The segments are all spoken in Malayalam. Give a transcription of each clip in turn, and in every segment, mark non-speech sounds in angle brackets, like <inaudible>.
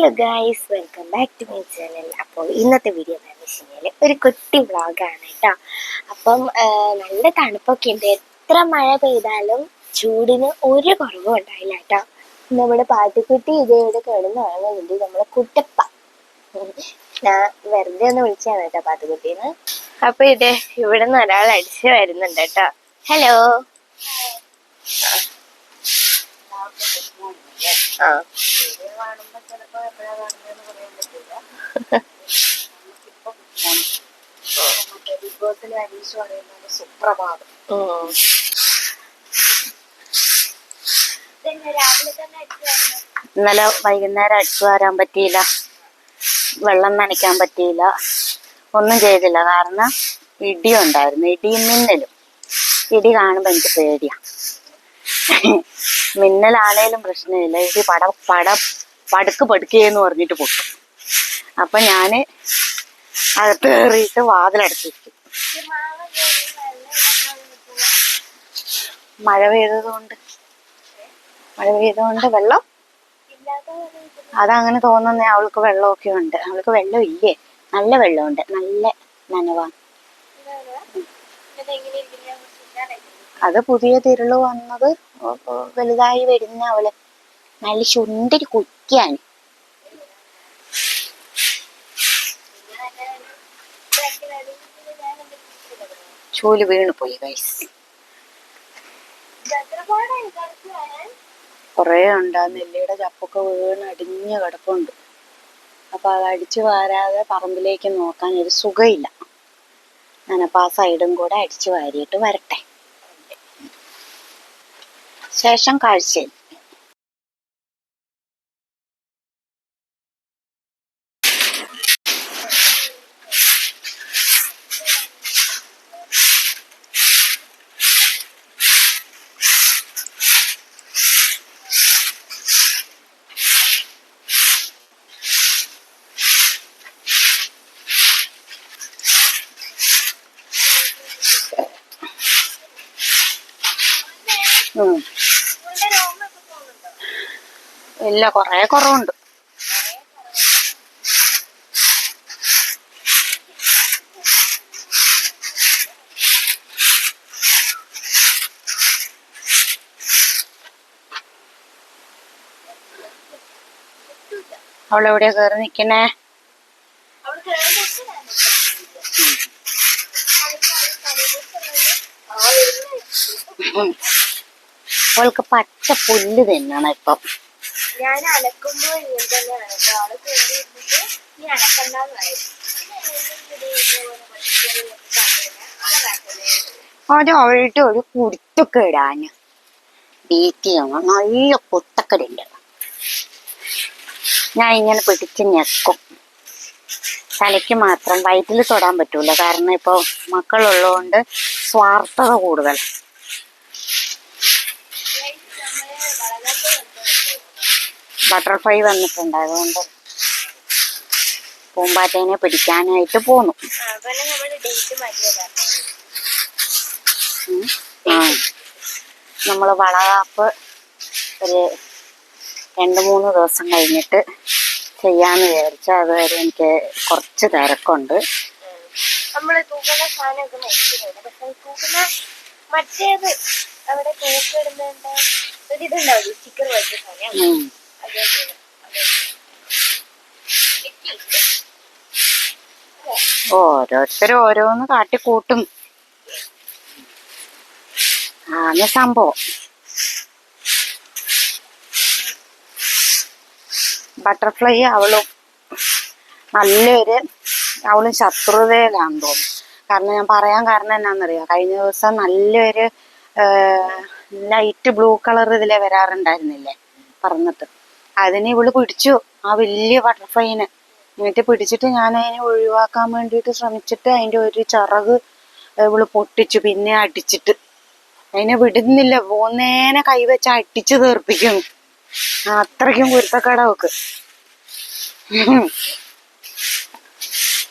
Hello guys welcome back to my channel അപ്പോൾ ഇന്നത്തെ വീഡിയോ എന്താണെന്ന് വെച്ച് കഴിഞ്ഞാൽ ഒരു കുട്ടി വ്ളോഗാണ് കേട്ടോ അപ്പം നല്ല തണുപ്പൊക്കെ ഉണ്ട്. എത്ര മഴ പെയ്താലും ചൂടിന് ഒരു കുറവും ഉണ്ടായില്ല കേട്ടോ നമ്മുടെ പാട്ടിക്കുട്ടി ഇതേ ഇവിടെ കിടന്ന് ഉറങ്ങുന്നുണ്ട്. നമ്മുടെ കുട്ടപ്പ. ഞാൻ വെറുതെ ഒന്ന് വിളിച്ചാണ് കേട്ടോ പാട്ടുകുട്ടീന്ന് അപ്പൊ ഇതേ ഇവിടെ നിന്ന് ഒരാൾ അടിച്ചു വരുന്നുണ്ട് കേട്ടോ ഹലോ ഇന്നലെ വൈകുന്നേരം അടിച്ചു വരാൻ പറ്റിയില്ല. വെള്ളം നനയ്ക്കാൻ പറ്റിയില്ല. ഒന്നും ചെയ്തില്ല. കാരണം ഇടി ഉണ്ടായിരുന്നു ഇടിയും മിന്നലും ഇടി കാണുമ്പോൾ എനിക്ക് പേടിയാ. മിന്നലാണേലും പ്രശ്നമില്ല. ഇത് പട പട പടുക്ക് പടുക്കേന്ന് പറഞ്ഞിട്ട് പൊട്ടും. അപ്പൊ ഞാൻ അകത്ത് കയറിയിട്ട് വാതിലടച്ചിരിക്കും മഴ പെയ്തതുകൊണ്ട്. മഴ പെയ്തതുകൊണ്ട് വെള്ളം? അതങ്ങനെ തോന്നുന്നേ അവൾക്ക് വെള്ളമൊക്കെ ഉണ്ട്. അവൾക്ക് വെള്ളം ഇല്ലേ നല്ല വെള്ളമുണ്ട്. നല്ല നനവാ. അത് പുതിയ തിരുൾ വന്നത് വലുതായി വരുന്ന അവൾ. നല്ല ചുണ്ടിരി കുറ്റിയാണ്. ചൂൽ വീണു പോയി ഗൈസ് കുറേ ഉണ്ട്. ആ നെല്ലിയുടെ ചപ്പൊക്കെ വീണ് അടിഞ്ഞ കിടപ്പുണ്ട്. അപ്പൊ അത് അടിച്ചു വാരാതെ പറമ്പിലേക്ക് നോക്കാൻ ഒരു സുഖമില്ല ഞാനപ്പോ ആ സൈഡും കൂടെ അടിച്ചു വാരിയിട്ട് വരട്ടെ. Session. ഇല്ല കൊറേ കുറവുണ്ട്. അവളെവിടെയാ കയറി നിക്കണേ. അവൾക്ക് പച്ച പുല്ല് തന്നെയാണ് ഇപ്പം. ഞാൻ അലക്കുമ്പോ ഇങ്ങനെ തന്നെയാണ് കേട്ടോ ആൾ കൂടി ഇരുന്നിട്ട് നീ അലക്കണ്ടെന്ന് പറയും. അത് അവളുടെ ഒരു കുരുത്തൊക്കെ ഇടാന്. ചെയ്യണം. നല്ല കുത്തക്കടുണ്ട് ഞാൻ ഇങ്ങനെ പിടിച്ച് ഞെക്കും. തലയ്ക്ക് മാത്രം വയറ്റിൽ തൊടാൻ പറ്റൂല. കാരണം ഇപ്പൊ മക്കളുള്ളതുകൊണ്ട് സ്വാർത്ഥത കൂടുതൽ ബട്ടർഫ്ലൈ വന്നിട്ടുണ്ട്. അതുകൊണ്ട് പൂമ്പാറ്റേനെ പിടിക്കാനായിട്ട് പോന്നു. ആ. വളകാപ്പ് ഒരു രണ്ട് മൂന്ന് ദിവസം കഴിഞ്ഞിട്ട് ചെയ്യാന്ന് വിചാരിച്ചു. അതുവരെ എനിക്ക് കുറച്ച് തിരക്കുണ്ട്. നമ്മൾ തൂക്കുന്ന സാധനമൊക്കെ മേടിക്കുന്നുണ്ട് പക്ഷെ തൂക്കുന്ന മറ്റേത് അവിടെ തൂക്കിടുന്നതിന്റെ ഒരു ഇതുണ്ടാവില്ലേ? സ്റ്റിക്കർ വെച്ച സാധനം. ഓരോരുത്തരും ഓരോന്ന് കാട്ടിക്കൂട്ടും. ആണ് സംഭവം. ബട്ടർഫ്ലൈ അവളും നല്ലൊരു അവളും ശത്രുതയിലാന്ന് തോന്നുന്നു. കാരണം ഞാൻ പറയാൻ കാരണം എന്നാന്നറിയാം? കഴിഞ്ഞ ദിവസം നല്ലൊരു ലൈറ്റ് ബ്ലൂ കളർ ഇതിലെ വരാറുണ്ടായിരുന്നില്ലേ? പറന്നിട്ട് അതിന് ഇവൾ പിടിച്ചു. ആ വലിയ ബട്ടർഫ്ലൈനെ എന്നിട്ട് പിടിച്ചിട്ട് ഞാൻ അതിനെ ഒഴിവാക്കാൻ വേണ്ടിയിട്ട് ശ്രമിച്ചിട്ട് അതിന്റെ ഒരു ചിറക് ഇവൾ പൊട്ടിച്ചു പിന്നെ അടിച്ചിട്ട്. അതിനെ വിടുന്നില്ല. പോന്നേനെ കൈവച്ച് അടിച്ചു തീർപ്പിക്കുന്നു അത്രയ്ക്കും കുരുത്തക്കട അവക്ക്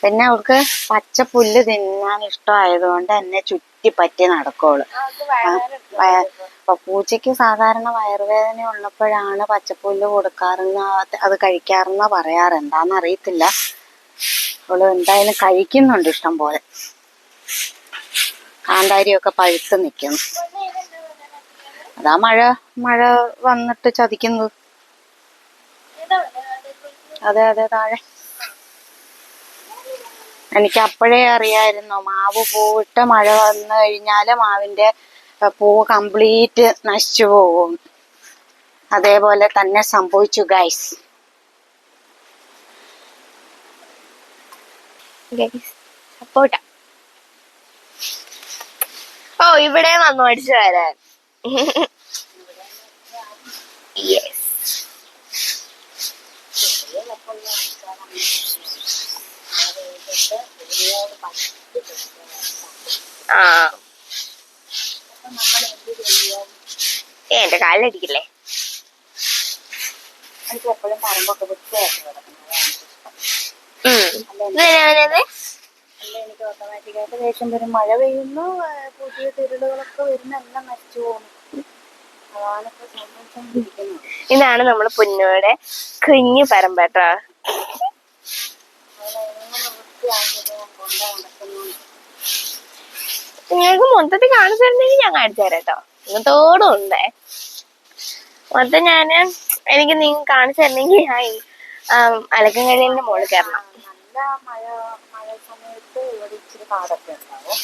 പിന്നെ അവൾക്ക് പച്ച പുല്ല് തിന്നാൻ ഇഷ്ടമായതുകൊണ്ട് എന്നെ ചുറ്റിപ്പറ്റി വയ- അപ്പൊ പൂച്ചയ്ക്ക് സാധാരണ വയറുവേദന ഉള്ളപ്പോഴാണ് പച്ചപ്പുല്ല് കൊടുക്കാറെന്ന് അത് കഴിക്കാറെന്ന് പറയാറ്. എന്താന്ന് അറിയത്തില്ല. അവൾ എന്തായാലും കഴിക്കുന്നുണ്ട് ഇഷ്ടം പോലെ. കാന്താരിയൊക്കെ പഴുത്ത് നിൽക്കുന്നു അതാ മഴ മഴ വന്നിട്ട് ചതിക്കുന്നത് അതെ അതെ താഴെ. എനിക്ക് അപ്പോഴേ അറിയായിരുന്നു മാവ് പൂവിട്ട് മഴ വന്നു കഴിഞ്ഞാൽ മാവിന്റെ പൂവ് കംപ്ലീറ്റ് നശിച്ചു പോകും. അതേപോലെ തന്നെ സംഭവിച്ചു ഗൈസ് സപ്പോർട്ട ഓ ഇവിടെ വന്നു അടിച്ചു വരാൻ. ആ. ഏ, എന്റെ കാലിലടിക്കില്ലേ? പറമ്പൊക്കെ എനിക്ക് ഓട്ടോമാറ്റിക്കായിട്ട് ഇതാണ് നമ്മൾ പുന്നോടെ കുഞ്ഞു പറമ്പേട്ടോ വൃത്തിയാക്കിയത് നിങ്ങൾക്ക് മൊത്തത്തിൽ കാണിച്ചു തരണമെങ്കിൽ ഞാൻ കാണിച്ചു തരാം കേട്ടോ. ഇന്നത്തോടും ഉണ്ടേ. മൊത്തം ഞാൻ എനിക്ക് നിങ്ങൾ കാണിച്ചു തരണമെങ്കിൽ ഞാൻ അലക്കും കഴിയലിന്റെ മുകളിൽ കയറണം. നല്ല മഴ മഴ സമയത്ത് ഇവിടെ ഇച്ചിരി കാടൊക്കെ ഉണ്ടാവും.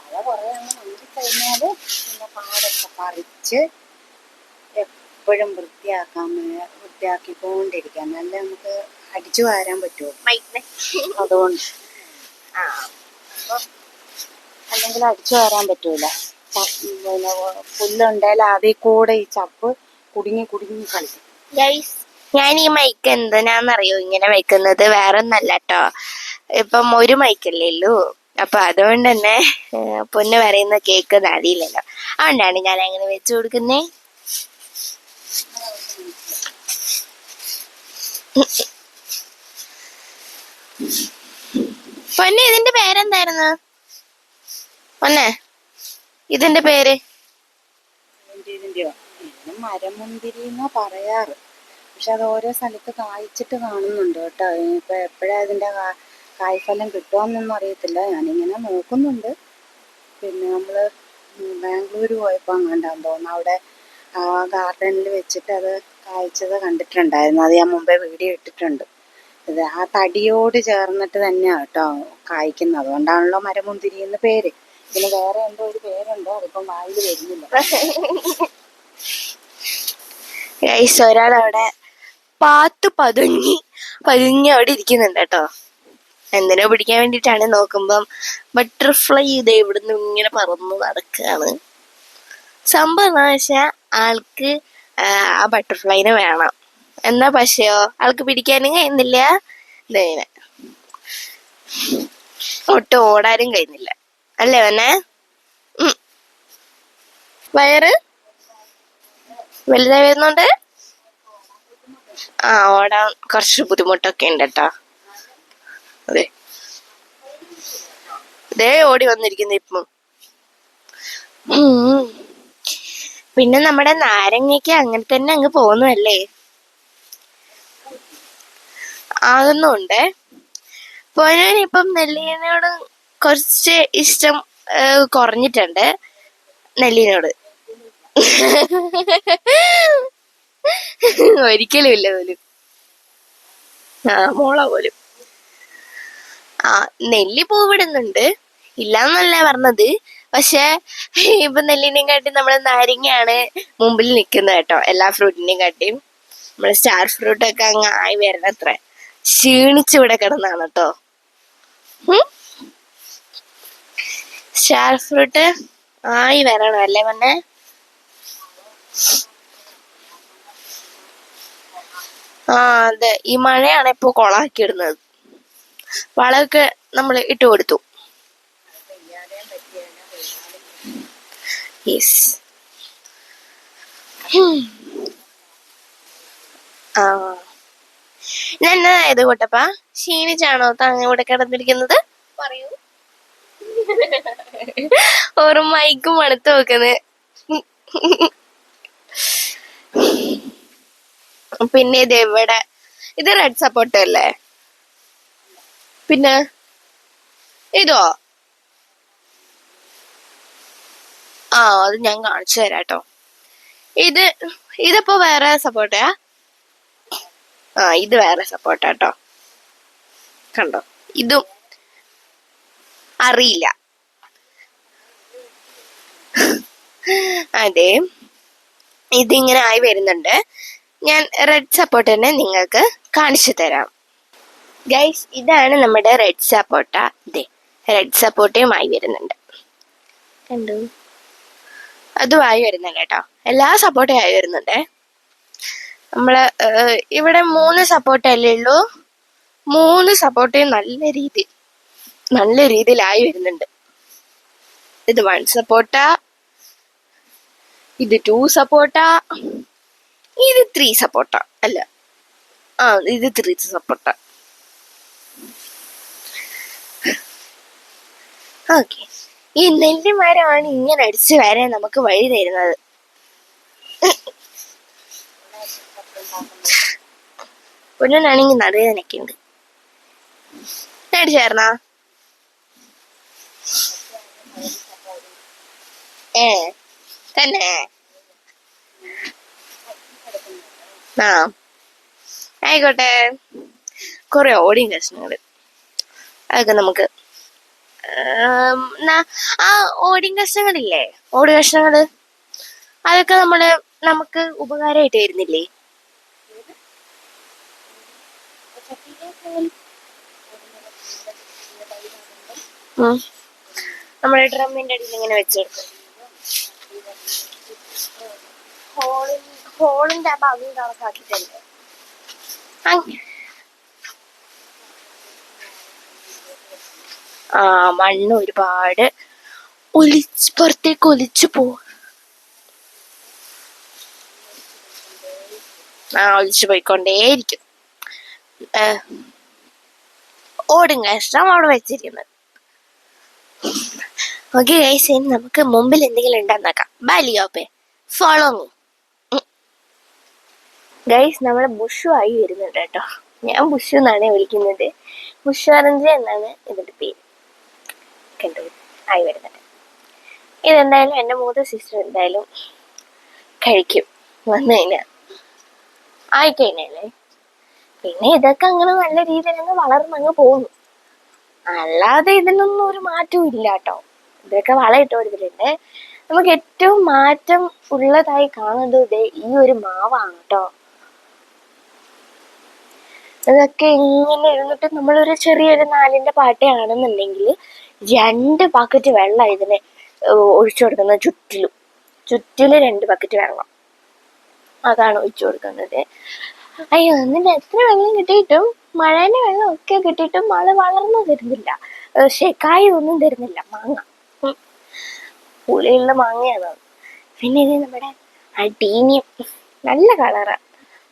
മഴ കുറേ അങ്ങ് മങ്ങി കഴിഞ്ഞാൽ പിന്നെ കാടൊക്കെ പറിച്ച് എപ്പോഴും വൃത്തിയാക്കാൻ വൃത്തിയാക്കി വൃത്തിയാക്കിക്കൊണ്ടിരിക്കാം. നല്ല നമുക്ക് അടിച്ചു വാരാൻ പറ്റുമോ അതുകൊണ്ട്. ആ അല്ലെങ്കിൽ അടിച്ചു വരാൻ പറ്റൂല. പിന്നെ പുല്ലുണ്ടായാലും അതിൽ കൂടെ ഈ ചപ്പ് കുടുങ്ങി കുടുങ്ങി കളിക്കും. ഞാൻ ഈ മൈക്ക് എന്തിനാന്നറിയോ ഇങ്ങനെ വെക്കുന്നത്. വേറെ ഒന്നല്ല കേട്ടോ ഇപ്പം ഒരു മൈക്കല്ലേ ഉള്ളൂ. അപ്പൊ അതുകൊണ്ട് തന്നെ പൊന്ന് പറയുന്ന കേക്ക് അറിയില്ലല്ലോ അതുകൊണ്ടാണ് ഞാൻ അങ്ങനെ വെച്ചു കൊടുക്കുന്നേ. പൊന്നെ ഇതിന്റെ പേരെന്തായിരുന്നു? പൊന്നെ ഇതിന്റെ പേര്? മരമുന്തിരി പറയാറ്. പക്ഷെ അത് ഓരോ സ്ഥലത്ത് കായ്ച്ചിട്ട് കാണുന്നുണ്ട് കേട്ടോ. ഇപ്പൊ എപ്പോഴാ ഇതിന്റെ കായ്ഫലം കിട്ടുമെന്നൊന്നും അറിയത്തില്ല. ഞാനിങ്ങനെ നോക്കുന്നുണ്ട്. പിന്നെ നമ്മൾ ബാംഗ്ലൂർ പോയപ്പോ അങ്ങാണ്ടാന്ന് തോന്നുന്നു. അവിടെ ആ ഗാർഡനിൽ വെച്ചിട്ട് അത് കായ്ച്ചത് കണ്ടിട്ടുണ്ടായിരുന്നു. അത് ഞാൻ മുമ്പേ വീഡിയോ ഇട്ടിട്ടുണ്ട്. ഇത് ആ തടിയോട് ചേർന്നിട്ട് തന്നെയാ കേട്ടോ കായ്ക്കുന്നത്. അതുകൊണ്ടാണല്ലോ മരമുന്തിരി എന്ന് പേര്. പിന്നെ വേറെ എന്തോ ഒരു പേരുണ്ടോ? അതിപ്പം വായിൽ വരുന്നില്ല. ഗൈസ് ഒരാളവിടെ പാത്ത് പതുങ്ങി പതുങ്ങി അവിടെ ഇരിക്കുന്നുണ്ട് കേട്ടോ. എന്തിനോ പിടിക്കാൻ വേണ്ടിട്ടാണ് നോക്കുമ്പം ബട്ടർഫ്ലൈ ഇത് ഇവിടുന്ന് ഇങ്ങനെ പറന്ന് നടക്കുകയാണ് സംഭവം എന്താ വെച്ചാൽ ആൾക്ക് ആ, ബട്ടർഫ്ലൈനെ വേണം. എന്നാ പക്ഷെയോ ആൾക്ക് പിടിക്കാനും കഴിയുന്നില്ല? ഇതേനെ ഒട്ടും ഓടാനും കഴിയുന്നില്ല. അല്ലേ വന്നെ? വയറ്? വലുതായി വരുന്നുണ്ട്? ആ ഓടാൻ കുറച്ച് ബുദ്ധിമുട്ടൊക്കെ ഉണ്ട് കേട്ടോ. അതെ. ദേ ഓടി വന്നിരിക്കുന്നു ഇപ്പം. പിന്നെ നമ്മുടെ നാരങ്ങയ്ക്ക് അങ്ങനെ തന്നെ അങ്ങ് പോകുന്നതല്ലേ ആകുന്നുണ്ട്. പോയാൻ ഇപ്പം നെല്ലിനോട് കുറച്ച് ഇഷ്ടം കുറഞ്ഞിട്ടുണ്ട് നെല്ലിനോട്. ഒരിക്കലും ഇല്ല പോലും. ആ മോള പോലും. ആ നെല്ലി പൂവിടുന്നുണ്ട്. ഇല്ലാന്നല്ല പറഞ്ഞത്. പക്ഷെ ഇപ്പൊ നെല്ലിനെയും കാട്ടി നമ്മളെ നാരങ്ങയാണ് മുമ്പിൽ നിൽക്കുന്നത് കേട്ടോ. എല്ലാ ഫ്രൂട്ടിനെയും കാട്ടിയും. നമ്മളെ സ്റ്റാർ ഫ്രൂട്ട് ഒക്കെ അങ്ങ് ആയി വരണത്ര. ക്ഷീണിച്ചിവിടെ കിടന്നാണ് കേട്ടോ. സ്റ്റാർ ഫ്രൂട്ട് ആയി വരണം അല്ലേ മന്നെ ആ അതെ. ഈ മഴയാണ് ഇപ്പൊ കൊളാക്കി ഇടുന്നത് വളമൊക്കെ നമ്മൾ ഇട്ട് കൊടുത്തു. യെസ് ആ. ഞാൻ ഇത് കൂട്ടപ്പാ? ക്ഷീണിച്ചാണോ താങ്ങ ഇവിടെ കിടന്നിരിക്കുന്നത്? പറയൂ. മൈക്ക് മണത്ത് വെക്കുന്നത് പിന്നെ ഇത് എവിടെ? ഇത് റെഡ് സപ്പോർട്ട് അല്ലേ? പിന്നെ ഇതോ? ആ അത് ഞാൻ കാണിച്ചു തരാം കേട്ടോ. ഇത് ഇതിപ്പോ വേറെ സപ്പോർട്ടയാ ആ? ഇത് വേറെ സപ്പോർട്ടാട്ടോ കണ്ടോ? ഇതും അറിയില്ല. അതെ. ഇതിങ്ങനെ ആയി വരുന്നുണ്ട്. ഞാൻ റെഡ് സപ്പോർട്ട് തന്നെ നിങ്ങൾക്ക് കാണിച്ചു തരാം. ഗൈസ് ഇതാണ് നമ്മുടെ റെഡ് സപ്പോർട്ട ഇതേ റെഡ് സപ്പോർട്ടയും ആയി വരുന്നുണ്ട്. കണ്ടു? അതും ആയി വരുന്നുണ്ട് കേട്ടോ. എല്ലാ സപ്പോർട്ടും ആയി വരുന്നുണ്ട്. നമ്മൾ ഇവിടെ മൂന്ന് സപ്പോർട്ടല്ലേ ഉള്ളൂ? മൂന്ന് സപ്പോർട്ടയും നല്ല രീതി നല്ല രീതിയിലായി വരുന്നുണ്ട്. ഇത് വൺ സപ്പോർട്ട ഇത് ടു സപ്പോർട്ട ഇത് ത്രീ സപ്പോർട്ട അല്ല. ആ ഇത് ത്രീ സപ്പോർട്ട ഓക്കെ ഈ നെല്ലിമരമാണ് ഇങ്ങനെ അടിച്ചു വരാൻ നമുക്ക് വഴി തരുന്നത്. പൊന്നാണെങ്കിൽ നടുവേദനൊക്കെ ഉണ്ട്. അടിച്ചായിരുന്നാ തന്നെ. ആ ആയിക്കോട്ടെ. കുറെ ഓടിയും കഷ്ണങ്ങൾ അതൊക്കെ നമുക്ക് ആ ഓടിയും കഷ്ണങ്ങളില്ലേ? ഓടി കഷ്ണങ്ങൾ? അതൊക്കെ നമ്മൾ നമുക്ക് ഉപകാരമായിട്ട് വരുന്നില്ലേ? ഉം. നമ്മുടെ ഡ്രമ്മിന്റെ അടിയിൽ ഇങ്ങനെ വെച്ചെടുക്കും ഹോളിന്റെ ആ ഭാഗം കണക്കാക്കിട്ടല്ലേ ആ മണ്ണ് ഒരുപാട് ഒലിച്ച് പുറത്തേക്ക് ഒലിച്ചു പോ ആ ഒലിച്ചു പോയിക്കൊണ്ടേയിരിക്കും. ഓടുങ്ങ ഇഷ്ടം അവിടെ വെച്ചിരിക്കുന്നത്. ഓക്കെ ഗൈസ് ഇനി നമുക്ക് മുമ്പിൽ എന്തെങ്കിലും ഉണ്ടെന്ന് നോക്കാം. ഫോളോ മീ ഗൈസ് നമ്മുടെ ബുഷു ആയി വരുന്നുണ്ട് കേട്ടോ. ഞാൻ ബുഷു എന്നാണ് വിളിക്കുന്നത്. ബുഷു അറഞ്ച് എന്നാണ് ഇതിന്റെ പേര്. കണ്ടു? ആയി വരുന്നുണ്ട്. ഇതെന്തായാലും എന്റെ മൂത്ത സിസ്റ്റർ എന്തായാലും കഴിക്കും. വന്നു കഴിഞ്ഞാൽ ആയിക്കഴിഞ്ഞാലേ പിന്നെ ഇതൊക്കെ അങ്ങനെ നല്ല രീതിയിൽ അങ്ങ് വളർന്നങ്ങ് പോകുന്നു. അല്ലാതെ ഇതിനൊന്നും ഒരു മാറ്റവും ഇല്ല കേട്ടോ. ഇതൊക്കെ വളയിട്ട് കൊടുത്തിട്ടുണ്ട് നമുക്ക് ഏറ്റവും മാറ്റം ഉള്ളതായി കാണുന്നത് ഈ ഒരു മാവാണ് കേട്ടോ ഇതൊക്കെ ഇങ്ങനെ ഇരുന്നിട്ട് നമ്മളൊരു ചെറിയൊരു നാലിന്റെ പാട്ടയാണെന്നുണ്ടെങ്കിൽ രണ്ട് ബക്കറ്റ് വെള്ളം ഇതിനെ ഒഴിച്ചു കൊടുക്കുന്നത് ചുറ്റിലും. ചുറ്റിൽ രണ്ട് ബക്കറ്റ് വെള്ളം. അതാണ് ഒഴിച്ചു കൊടുക്കുന്നത്. അയ്യോ എന്നിട്ട് എത്ര വെള്ളം കിട്ടിയിട്ടും മഴേന്റെ വെള്ളം ഒക്കെ കിട്ടിയിട്ടും മഴ വളർന്നു തരുന്നില്ല. പക്ഷേ കായ ഒന്നും തരുന്നില്ല. മാങ്ങ. പുളിയുള്ള മാങ്ങയാണ്. പിന്നെ ഇത് നമ്മുടെ അടീനിയം. നല്ല കളറാണ്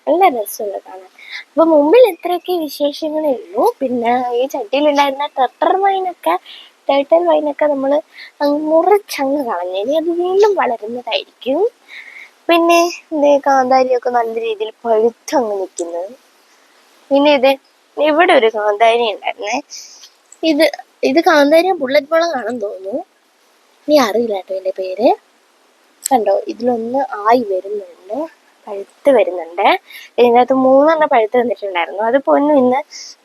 നല്ല രസമുള്ള കാണാൻ അപ്പൊ മുമ്പിൽ ഇത്രയൊക്കെ ഉള്ളൂ. പിന്നെ ഈ ചട്ടിയിലുണ്ടായിരുന്ന ടെട്ടർ വൈനൊക്കെ ടേട്ടൽ വൈനൊക്കെ നമ്മൾ അങ്ങ് മുറിച്ചങ്ങ് കളഞ്ഞു ഇനി അത് വീണ്ടും വളരുന്നതായിരിക്കും. പിന്നെ ഇത് കാന്താരിയൊക്കെ നല്ല രീതിയിൽ പഴുത്തങ്ങ് നിൽക്കുന്നത് പിന്നെ ഇത് ഇവിടെ ഒരു കാന്താരി ഉണ്ടായിരുന്നേ. ഇത് ഇത് കാന്താരി ബുള്ളറ്റ് മുളകാണെന്ന് തോന്നുന്നു. നീ അറിയില്ല കേട്ടോ എന്റെ പേര്. കണ്ടോ ഇതിലൊന്ന് ആയി വരുന്നുണ്ട് പഴുത്ത് വരുന്നുണ്ട്. ഇതിനകത്ത് മൂന്നെണ്ണം പഴുത്ത് വന്നിട്ടുണ്ടായിരുന്നു. അത് പൊന്നു ഇന്ന്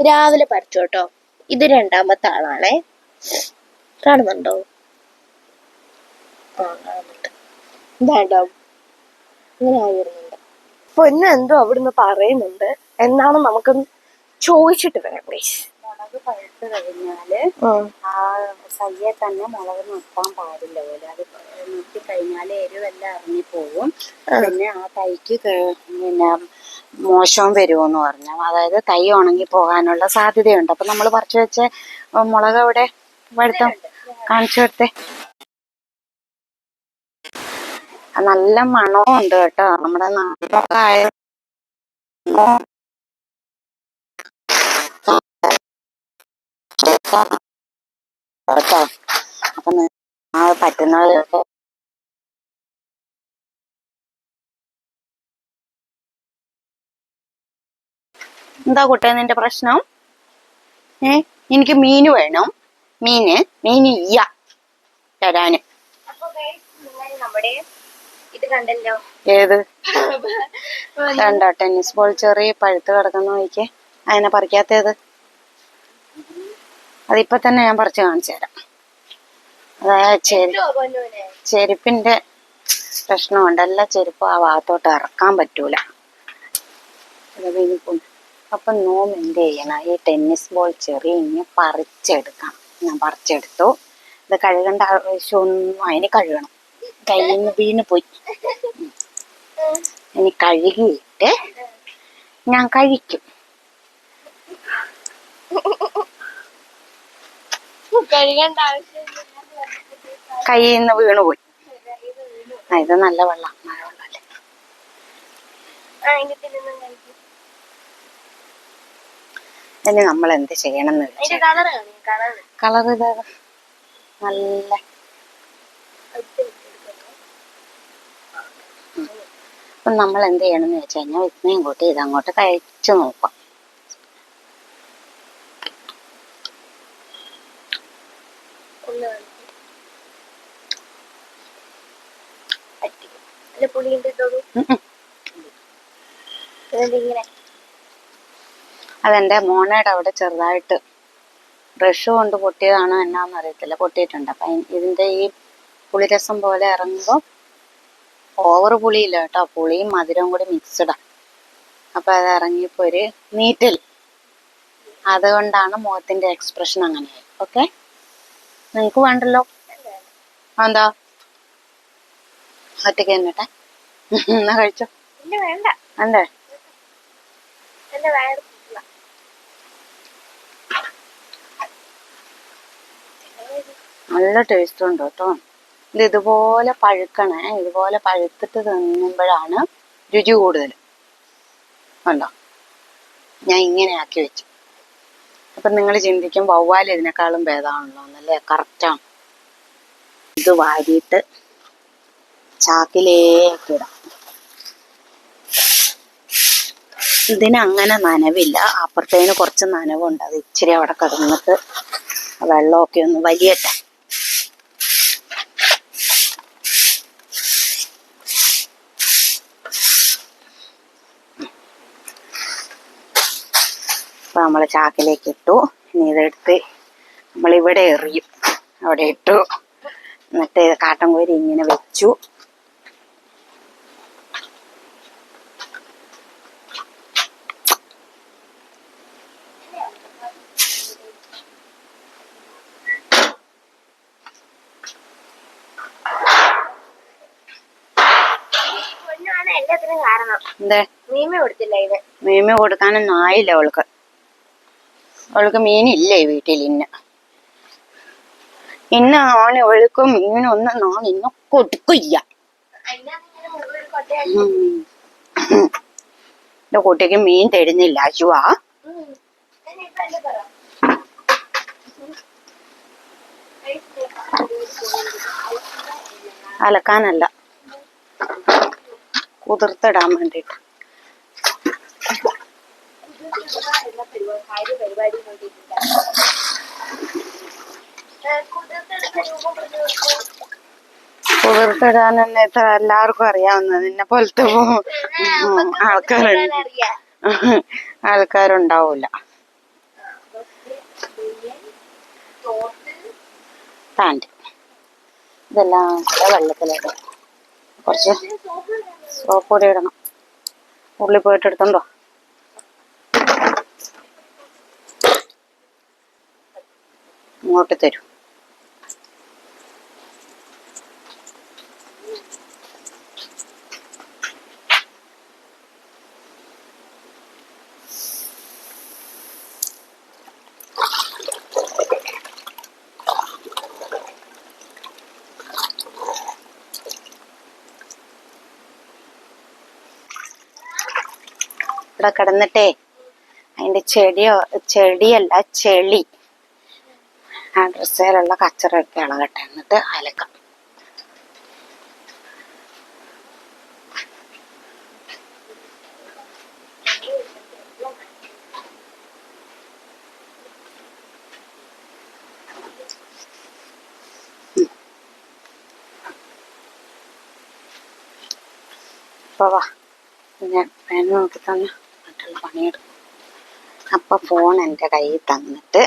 രാവിലെ പറിച്ചു കേട്ടോ. ഇത് രണ്ടാമത്തെ ആളാണേ. കാണുന്നുണ്ടോ? ആ കാണുന്നുണ്ട്. ഇങ്ങനെ ആയി വരുന്നുണ്ട്. പൊന്നു എന്തോ അവിടുന്ന് പറയുന്നുണ്ട്. എന്നാണ് നമുക്കൊന്ന് ചോദിച്ചിട്ട് വരാം പ്ലീസ് മുളക് പഴുത്ത് കഴിഞ്ഞാൽ ആ. സയ്യെ തന്നെ മുളക് നിർത്താൻ പാടില്ല പോലെ. അത് നിർത്തി കഴിഞ്ഞാൽ എരിവെല്ലാം ഇറങ്ങി പോവും പിന്നെ ആ തൈക്ക് പിന്നെ മോശവും വരുമെന്ന് പറഞ്ഞു. അതായത് തൈ ഉണങ്ങി പോകാനുള്ള സാധ്യതയുണ്ട്. അപ്പൊ നമ്മൾ പറിച്ചു വെച്ച മുളക് അവിടെ പഴുത്തം കാണിച്ചു കൊടുത്തേ. നല്ല മണവും ഉണ്ട് കേട്ടോ. നമ്മുടെ നാട്ടിലൊക്കെ ആയ കേട്ടോ. പറ്റുന്ന എന്താ കുട്ടേ നിന്റെ പ്രശ്നം? ഏ എനിക്ക് മീന് വേണം. മീന് മീന് ഇല്ല തരാന്. അപ്പൊ ഏത്? കണ്ട ടെന്നീസ് ബോൾ ചെറിയ പഴുത്ത് കിടക്കുന്ന നോക്കിയേ. അതിനെ പറിക്കാത്തേത് അതിപ്പോ തന്നെ ഞാൻ പറിച്ചു കാണിച്ചു തരാം. അതായത് ചെരി? ചെരുപ്പിന്റെ പ്രശ്നമുണ്ട്. എല്ലാ ചെരുപ്പും ആ ഭാഗത്തോട്ട് ഇറക്കാൻ പറ്റൂല. അപ്പൊ നോം എന്ത് ചെയ്യണം? ഈ ടെന്നീസ് ബോൾ ചെറിയ ഇനി പറിച്ചെടുക്കാം ഞാൻ പറിച്ചെടുത്തു. ഇത് കഴുകേണ്ട ആവശ്യമൊന്നും അതിന് കഴുകണം. കയ്യിൽ നിന്ന് വീണ് പോയി. ഇനി കഴുകിയിട്ട് ഞാൻ കഴിക്കും. <laughs> കഴുകേണ്ട ആവശ്യമില്ല. കയ്യിൽ നിന്ന് വീണുപോയി ആ ഇത് നല്ല വെള്ളം മഴ വെള്ളമല്ലേ ഇനി നമ്മൾ എന്ത് ചെയ്യണം എന്ന് കളർ ഇതാ ഇത് നല്ല. അപ്പം നമ്മൾ എന്ത് ചെയ്യണം എന്ന് വെച്ച് കഴിഞ്ഞാൽ വിസ്മയം കൂട്ടി ഇതങ്ങോട്ട് കഴിച്ചു നോക്കാം ഒന്ന് കാണിക്കും പറ്റിക്കും അല്ല പുളിയുണ്ട് ഇട്ടോളൂ ഉം ഉം. അതെന്റെ മോണയുടെ അവിടെ ചെറുതായിട്ട് ബ്രഷ് കൊണ്ട് പൊട്ടിയതാണോ എന്നാന്ന് അറിയത്തില്ല. പൊട്ടിയിട്ടുണ്ട്. അപ്പൊ ഇതിന്റെ ഈ പുളിരസം പോലെ ഇറങ്ങുമ്പോൾ ഓവർ പുളിയില്ല കേട്ടോ. പുളിയും മധുരവും കൂടി മിക്സ്ഡാ. അപ്പൊ അത് ഇറങ്ങിയപ്പോ ഒരു നീറ്റൽ. അതുകൊണ്ടാണ് മുഖത്തിന്റെ എക്സ്പ്രഷൻ അങ്ങനെയായി. ഓക്കെ? നിങ്ങക്ക് വേണ്ടല്ലോ? എന്താ ഒറ്റയ്ക്ക് തന്നിട്ടെ <laughs> എന്നാ കഴിച്ചോ? ഇല്ല വേണ്ട. അല്ലേ എന്റെ വയറ്. നല്ല ടേസ്റ്റ് ഉണ്ട് കേട്ടോ ഇത് ഇതുപോലെ പഴുക്കണേ. ഇതുപോലെ പഴുത്തിട്ട് തിന്നുമ്പോഴാണ് രുചി കൂടുതൽ. ഉണ്ടോ ഞാൻ ഇങ്ങനെ ആക്കി വെച്ചു. അപ്പൊ നിങ്ങൾ ചിന്തിക്കും വവ്വാൽ ഇതിനേക്കാളും ഭേദമാണല്ലോ എന്നല്ലേ? കറക്റ്റാണ് ഇത് വാരിയിട്ട് ചാക്കിലേക്ക് ഇടാം ഇതിന് അങ്ങനെ നനവില്ല. അപ്പുറത്തേന് കുറച്ച് നനവുണ്ട്. അത് ഇച്ചിരി അവിടെ കിടന്നിട്ട് വെള്ളമൊക്കെ ഒന്ന് വലിയട്ടെ. അപ്പൊ നമ്മൾ ചാക്കിലേക്ക് ഇട്ടു. ഇനി ഇതെടുത്ത് നമ്മളിവിടെ എറിയും. അവിടെ ഇട്ടു. എന്നിട്ട് കാട്ടൻ കോരി ഇങ്ങനെ വെച്ചു. എന്തേ? മീമ കൊടുത്തില്ല ഇത് മീമ കൊടുക്കാനൊന്നും ആയില്ല അവൾക്ക്. അവൾക്ക് മീനില്ലേ വീട്ടിൽ ഇന്ന്. ഇന്ന് ആണ് അവൾക്ക് മീനൊന്നും നാളെ ഇന്ന് കൊടുക്കില്ല. എന്റെ കുട്ടിക്ക് മീൻ തരുന്നില്ല. അശുവാ അലക്കാനല്ല. കുതിർത്തിടാൻ വേണ്ടിട്ട് കുതിർത്തിടാൻ തന്നെ ഇത്ര എല്ലാവർക്കും അറിയാവുന്ന നിന്നെ പോലത്തെ ആൾക്കാരുണ്ട്. ആൾക്കാരുണ്ടാവൂല. താണ്ടി. ഇതെല്ലാം വെള്ളത്തിലേക്ക് കുറച്ച് സോപ്പ് പൊടി ഇടണം. ഉള്ളി പോയിട്ട് എടുത്തുണ്ടോ? ഇങ്ങോട്ട് തരൂ. ഇവിടെ കിടന്നിട്ടേ. അതിന്റെ ചെടിയോ ചെടിയല്ല ചെളി. ആ ഡ്രസ്സിലുള്ള കച്ചറൊക്കെ ഇളകട്ടെ എന്നിട്ട് അലക്കാം വാ. ഞാൻ പേന നോക്കി തന്നെ പണിയെടുക്കും അപ്പൊ ഫോൺ എന്റെ കയ്യിൽ തന്നിട്ട്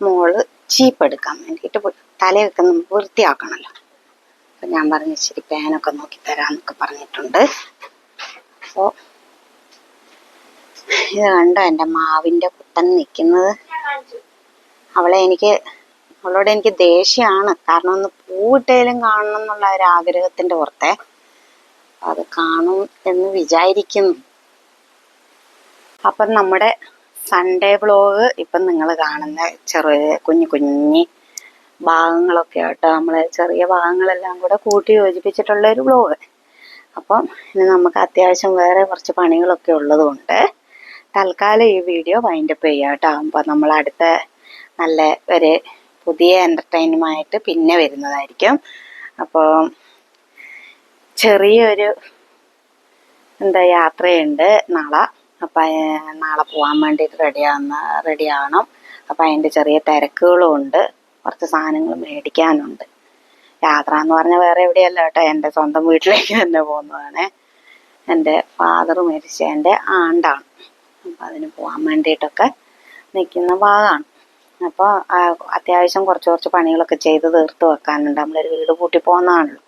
മോൾ ചീപ്പ് എടുക്കാൻ വേണ്ടിയിട്ട് പോയി തലയൊക്കെ നമുക്ക് വൃത്തിയാക്കണമല്ലോ അപ്പൊ ഞാൻ പറഞ്ഞു ഇച്ചിരി പേനൊക്കെ നോക്കി തരാന്നൊക്കെ പറഞ്ഞിട്ടുണ്ട്. അപ്പോ ഇത് കണ്ടോ എന്റെ മാവിന്റെ കുത്തൻ നിൽക്കുന്നത് അവളെ എനിക്ക് അവളോട് എനിക്ക് ദേഷ്യമാണ്. കാരണം ഒന്ന് പൂവിട്ടേലും കാണണം എന്നുള്ള ഒരു ആഗ്രഹത്തിന്റെ പുറത്തെ. അത് കാണും എന്ന് വിചാരിക്കുന്നു. അപ്പം നമ്മുടെ സൺഡേ വ്ലോഗ് ഇപ്പം നിങ്ങൾ കാണുന്ന ചെറിയ കുഞ്ഞു കുഞ്ഞി ഭാഗങ്ങളൊക്കെ ആട്ടോ. നമ്മൾ ചെറിയ ഭാഗങ്ങളെല്ലാം കൂടെ കൂട്ടി യോജിപ്പിച്ചിട്ടുള്ള ഒരു വ്ലോഗ് അപ്പം ഇനി നമുക്ക് അത്യാവശ്യം വേറെ കുറച്ച് പണികളൊക്കെ ഉള്ളതുകൊണ്ട് തൽക്കാലം ഈ വീഡിയോ വൈൻഡപ്പ് ചെയ്യാം കേട്ടോ. അപ്പം നമ്മൾ അടുത്ത നല്ല ഒരു പുതിയ എന്റർടൈനുമായിട്ട് പിന്നെ വരുന്നതായിരിക്കും. അപ്പോൾ ചെറിയൊരു എന്താ യാത്രയുണ്ട് നാളെ. അപ്പം നാളെ പോകാൻ വേണ്ടിയിട്ട് റെഡിയാവുന്ന റെഡി ആവണം. അപ്പം അതിന്റെ ചെറിയ തിരക്കുകളും ഉണ്ട് കുറച്ച് സാധനങ്ങൾ മേടിക്കാനുണ്ട്. യാത്ര എന്ന് പറഞ്ഞാൽ വേറെ എവിടെയല്ല കേട്ടോ. എന്റെ സ്വന്തം വീട്ടിലേക്ക് തന്നെ പോകുന്നതാണ്. എന്റെ ഫാദർ മരിച്ച എന്റെ ആണ്ടാണ്. അപ്പം അതിന് പോകാൻ വേണ്ടിയിട്ടൊക്കെ നിൽക്കുന്ന ഭാഗമാണ് അപ്പോൾ അത്യാവശ്യം കുറച്ച് കുറച്ച് പണികളൊക്കെ ചെയ്ത് തീർത്ത് വെക്കാനുണ്ട്. നമ്മളൊരു വീട് പൂട്ടി പോകുന്നതാണല്ലോ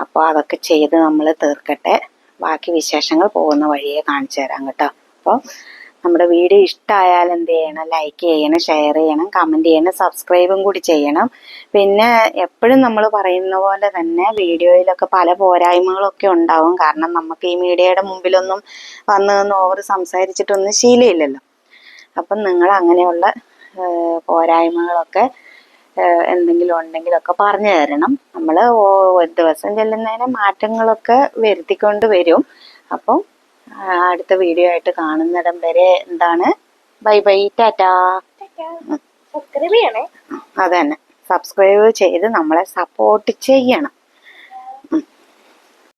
അപ്പോൾ അതൊക്കെ ചെയ്ത് നമ്മൾ തീർക്കട്ടെ. ബാക്കി വിശേഷങ്ങൾ പോകുന്ന വഴിയെ കാണിച്ചു തരാം കേട്ടോ. അപ്പോൾ നമ്മുടെ വീഡിയോ ഇഷ്ടമായാൽ എന്ത് ചെയ്യണം? ലൈക്ക് ചെയ്യണം ഷെയർ ചെയ്യണം കമന്റ് ചെയ്യണം സബ്സ്ക്രൈബും കൂടി ചെയ്യണം. പിന്നെ എപ്പോഴും നമ്മൾ പറയുന്ന പോലെ തന്നെ വീഡിയോയിലൊക്കെ പല പോരായ്മകളൊക്കെ ഉണ്ടാവും. കാരണം നമുക്ക് ഈ മീഡിയയുടെ മുമ്പിലൊന്നും വന്ന് ഓവർ സംസാരിച്ചിട്ടൊന്നും ശീലമില്ലല്ലോ. അപ്പം നിങ്ങൾ അങ്ങനെയുള്ള പോരായ്മകളൊക്കെ എന്തെങ്കിലും ഉണ്ടെങ്കിലൊക്കെ പറഞ്ഞു തരണം. നമ്മൾ ഒരു ദിവസം ചെല്ലുന്നതിന് മാറ്റങ്ങളൊക്കെ വരുത്തിക്കൊണ്ട് വരും. അപ്പം അടുത്ത വീഡിയോ ആയിട്ട് കാണുന്നിടം വരെ എന്താണ്? Bye bye Tata. സബ്സ്ക്രൈബ് ചെയ്യണേ. അതന്നെ. സബ്സ്ക്രൈബ് ചെയ്ത് നമ്മളെ സപ്പോർട്ട് ചെയ്യണം.